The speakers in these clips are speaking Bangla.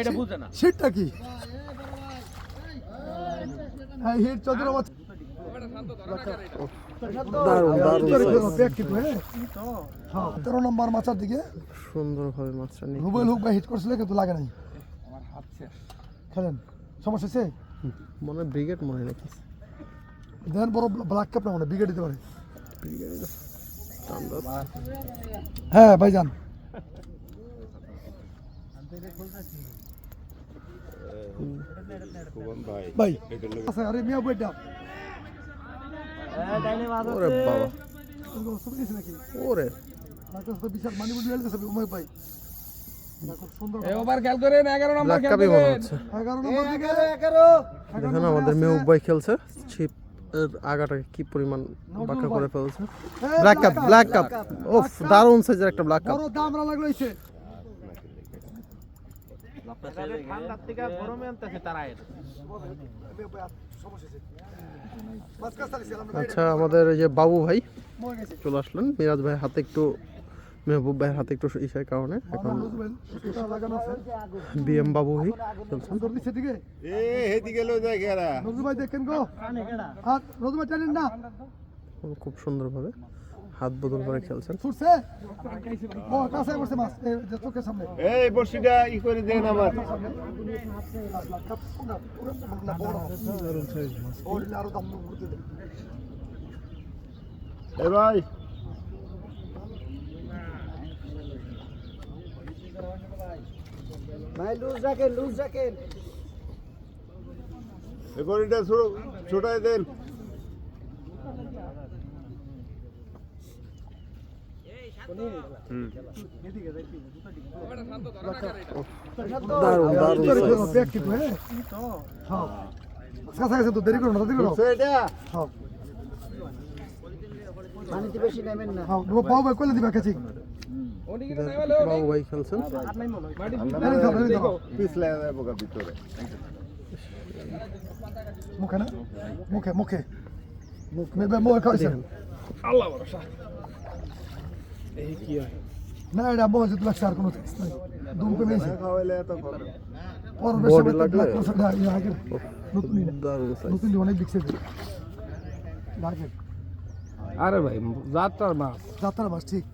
এটা বুঝে না। কি? হ্যাঁ হিট হ্যাঁ? হ্যাঁ তেরো নম্বর মাছার দিকে। সুন্দরভাবে মাছটা নিয়ে রুবেল হুক বা হিট করছিল কিন্তু লাগে নাই। খেলেন। সমস্যা আছে মনে হয় ব্রিগেড মনে হয় নাকি? দেন বড় ব্ল্যাক কাপ না মনে বিগে দিতে পারে। হ্যাঁ ভাইজান। ভাই। আচ্ছা আরে মিয়া বইটা ওরে বাবা ওরে বিশাল মানি বুঝে ভাই মনে দেখেন আমাদের মেহুব ভাই খেলছে। ছিপ এর আগাটাকে কি পরিমাণ বাঁকা করে ফেলছে। হ্যাঁ, ব্ল্যাক কাপ ব্ল্যাক কাপ। ওফ দারুণ সাইজের একটা ব্ল্যাক কাপ। দামরা ঠান্ডার থেকে গরমে আনতেছে তারা আচ্ছা আমাদের এই যে বাবু ভাই চলে আসলেন। মিরাজ ভাই হাতে একটু মেহবুব ভাইয়ের হাতে একটু ইসের কারণে। এখন বিএম বাবু ভাই খেলছেন সুন্দর দিচ্ছে দিকে। এ হেদিকে যায় গেরা। ভাই দেখেন গো। আর ভাই জানেন না? খুব সুন্দরভাবে। হাত বদল করে খেলছেন। ছুটছে ও কাছে বসে মাছ। এই যে চোখের সামনে। এই বর্ষিটা ই করে দেন আমার ভাই। ভাই লুজ রাখেন লুজ রাখেন। এ বড়িটা ছোটাই দেন। দারুণ দারুণ তো দেরি করো না দেরি করো পানিতে বেশি নেবেন না বাবু ভাই কইলে দিবা কাছে বাবু ভাই খেলছেন পিছলে গা ভিতরে মুখে না মুখে মুখে মুখে মুখে খাইছে না এটা মজা তো লাগছে আর কোনো টেক্স নাই। দুম লাগলে? ইয়া আগে। নতুন নিন দারুণ সাইজ নতুন অনেক বিকছে লাগে। আরে ভাই যাত্রার মাছ। যাত্রা মাছ ঠিক।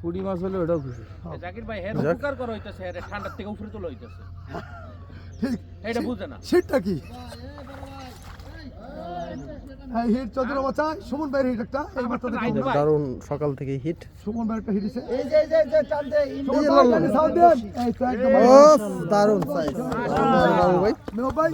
পুডি মাছ হলে ওটাও খুশি। জাকির ভাই হেড। উপকার করা হইতাছে ঠান্ডার থেকে উপরে তোলা হইতাছে। ঠিক। এটা বুঝে না। সেটা কি? হ্যাঁ হিট চন্দ্র বাচ্চা সুমন ভাইয়ের হিট একটা এই মাত্র দারুণ সকাল থেকে হিট সুমন ভাইয়ের একটা হিট দিছে এই যে এই যে, এই যে টান দে সুমন ভাই সাউন্ড দেন। এই তো একদম দারুণ। সাইজ ভাই। মেও ভাই।